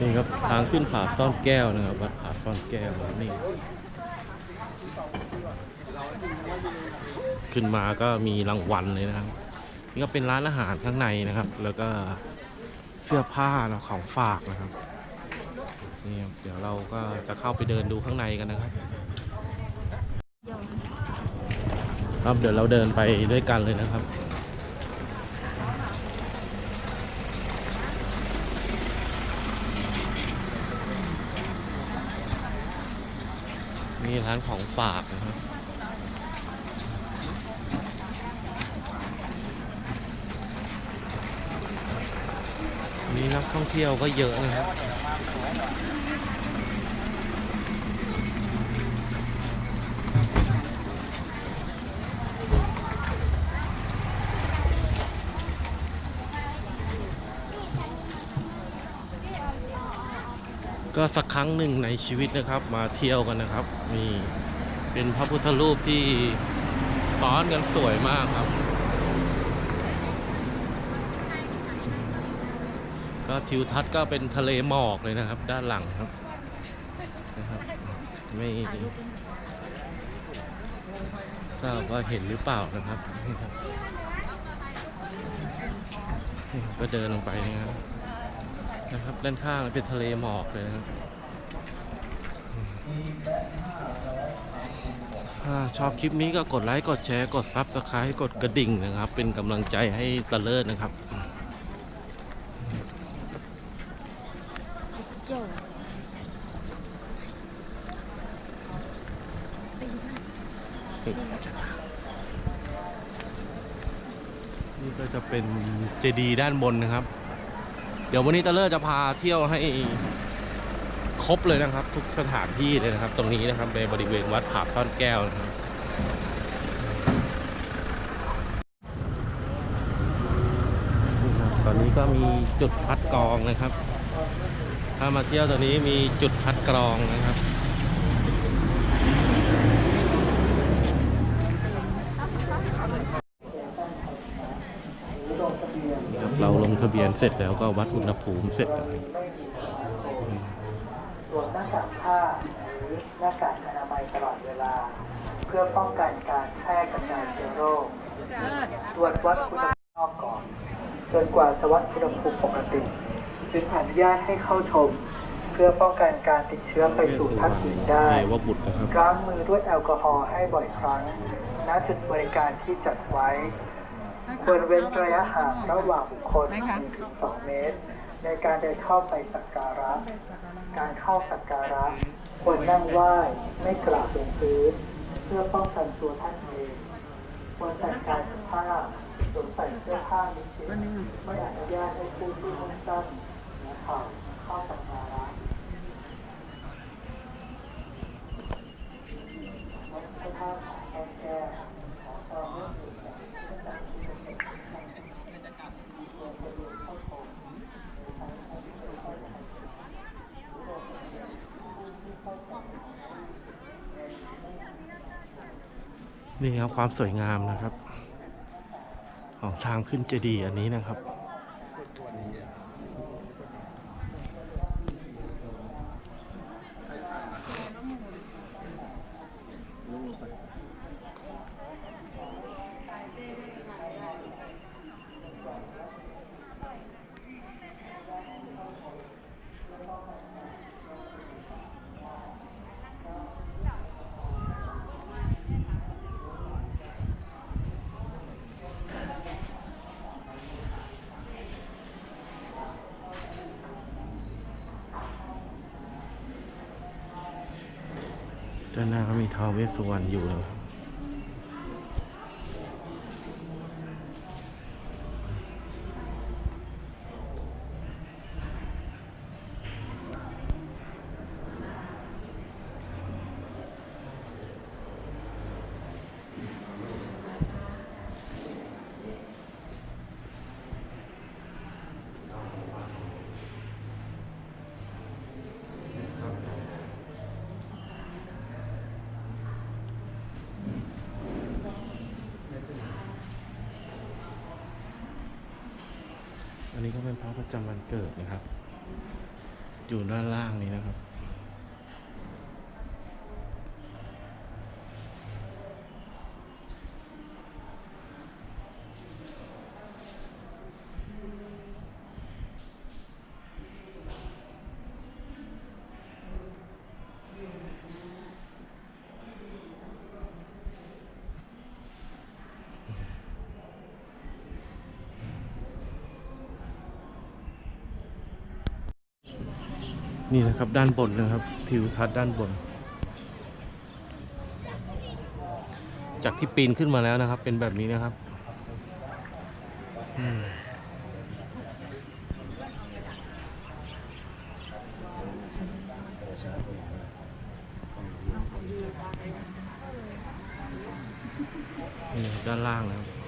นี่ครับทางขึ้นผาซ่อนแก้วนะครับวัดผาซ่อนแก้วนี่ขึ้นมาก็มีรางวัลเลยนะครับ นี่ก็เป็นร้านอาหารข้างในนะครับ แล้วก็เสื้อผ้าแล้วของฝากนะครับนี่เดี๋ยวเราก็จะเข้าไปเดินดูข้างในกันนะครับ ครับเดี๋ยวเราเดินไปด้วยกันเลยนะครับ มีร้านของฝากนะครับนี่นักท่องเที่ยวก็เยอะนะครับ ก็สักครั้งหนึ่งในชีวิตนะครับ มาเที่ยวกันนะครับมีเป็นพระพุทธรูปที่ซ้อนกันสวยมากครับ ก็ทิวทัศน์ก็เป็นทะเลหมอกเลยนะครับ ด้านหลังครับนะครับไม่ทราบว่าเห็นหรือเปล่านะครับ ก็เดินลงไปนะครับ นะครับ ด้านข้างเป็นทะเลหมอกเลยนะครับชอบคลิปนี้ก็กดไลค์ กดแชร์ กดซับสไครต์กดกระดิ่งนะครับ เป็นกำลังใจให้ตะเลิศนะครับนี่ก็จะเป็นเจดีย์ด้านบนนะครับ เดี๋ยววันนี้ตะเลอร์จะพาเที่ยวให้ครบเลยนะครับ ทุกสถานที่เลยนะครับ ตรงนี้นะครับในบริเวณวัดผาซ่อนแก้วนะครับตอนนี้ก็มีจุดคัดกรองนะครับ ถ้ามาเที่ยวตอนนี้มีจุดคัดกรองนะครับ ครับเราลง ทะเบียนเสร็จแล้วก็วัดอุณหภูมิเสร็จแล้วครับสวมหน้ากากผ้าหรือหน้ากากอนามัยตลอดเวลา เพื่อป้องกันการแพร่กระจายเชื้อโรคตรวจวัดอุณหภูมิก่อนจนกว่าจะวัดอุณหภูมิปกติจึงอนุญาตให้เข้าชม เพื่อป้องกันการติดเชื้อไปสู่ท่านอื่นได้เอว่าบุตรนะครับล้างมือด้วยแอลกอฮอล์ให้บ่อยครั้งณจุดบริการที่จัดไว้ ควรเว้นระยะห่างระหว่างบุคคล1-2เมตร ในการเดินเข้าไปสักการะ การเข้าสักการะควรนั่งไหว้ไม่กราบลงพื้นเพื่อป้องกันตัวท่านเองควรแต่งกายสุภาพสวมใส่เสื้อผ้ามิดชิดไม่อนุญาตให้ผู้ที่นุ่งสั้นและข่าวเข้าสักการะวัดพระธาตุผาแก้วแก้วขอความร่วมมือจากผู้จัดที่เป็นควรสะดวกเข้าชมในทางที่ไม่ค่อยได้ นี่ครับความสวยงามนะครับ ของทางขึ้นเจดีย์อันนี้นะครับ ด้านหน้าก็มีท้าวเวสสุวรรณอยู่นะครับ เป็นพระประจำวันเกิดนะครับ อยู่ด้านล่างนี้นะครับ นี่นะครับด้านบนนะครับทิวทัศน์ด้านบน จากที่ปีนขึ้นมาแล้วนะครับ เป็นแบบนี้นะครับนี่ด้านล่างนะครับ